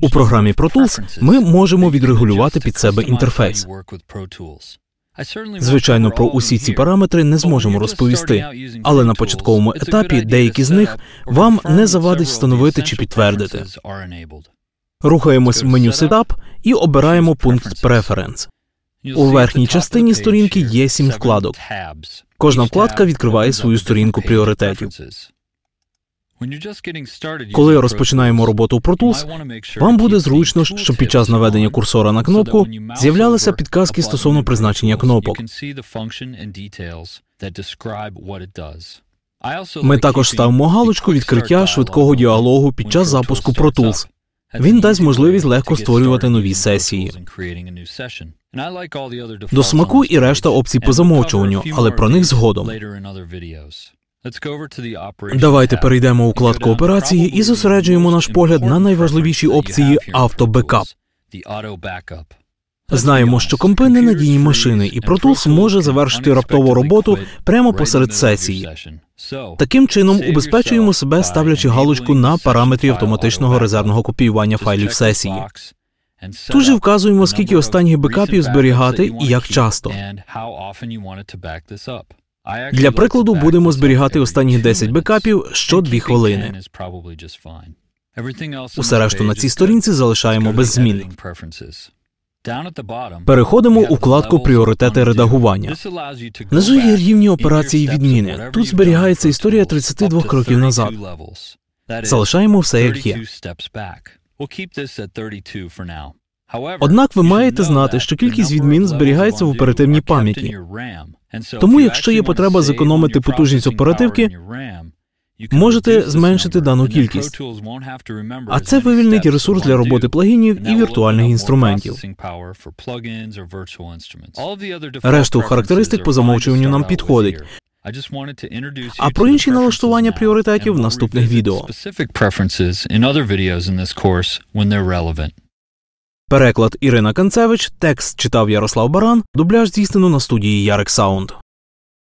У програмі Pro Tools ми можемо відрегулювати під себе інтерфейс. Звичайно, про усі ці параметри не зможемо розповісти, але на початковому етапі деякі з них вам не завадить встановити чи підтвердити. Рухаємось в меню Setup і обираємо пункт Preference. У верхній частині сторінки є сім вкладок. Кожна вкладка відкриває свою сторінку пріоритетів. Коли розпочинаємо роботу у Pro Tools, вам буде зручно, щоб під час наведення курсора на кнопку з'являлися підказки стосовно призначення кнопок. Ми також ставимо галочку відкриття швидкого діалогу під час запуску Pro Tools. Він дасть можливість легко створювати нові сесії. До смаку і решта опцій по замовчуванню, але про них згодом. Давайте перейдемо у вкладку операції і зосереджуємо наш погляд на найважливіші опції автобекап. Знаємо, що компи не надійні машини, і Pro Tools може завершити раптову роботу прямо посеред сесії. Таким чином убезпечуємо себе, ставлячи галочку на параметрі автоматичного резервного копіювання файлів сесії. Тут же вказуємо, скільки останніх бекапів зберігати і як часто. Для прикладу будемо зберігати останні 10 бекапів що 2 хвилини. Усе решту на цій сторінці залишаємо без змін. Переходимо у вкладку Пріоритети редагування. Внизу є рівні операції відміни. Тут зберігається історія 32 кроків назад. Залишаємо все як є. Однак ви маєте знати, що кількість відмін зберігається в оперативній пам'яті. Тому, якщо є потреба зекономити потужність оперативки, можете зменшити дану кількість. А це вивільнить ресурс для роботи плагінів і віртуальних інструментів. Решту характеристик по замовчуванню нам підходить. А про інші налаштування пріоритетів в наступних відео. Переклад Ірина Канцевич, текст читав Ярослав Баран, дубляж здійснено на студії Ярик Саунд.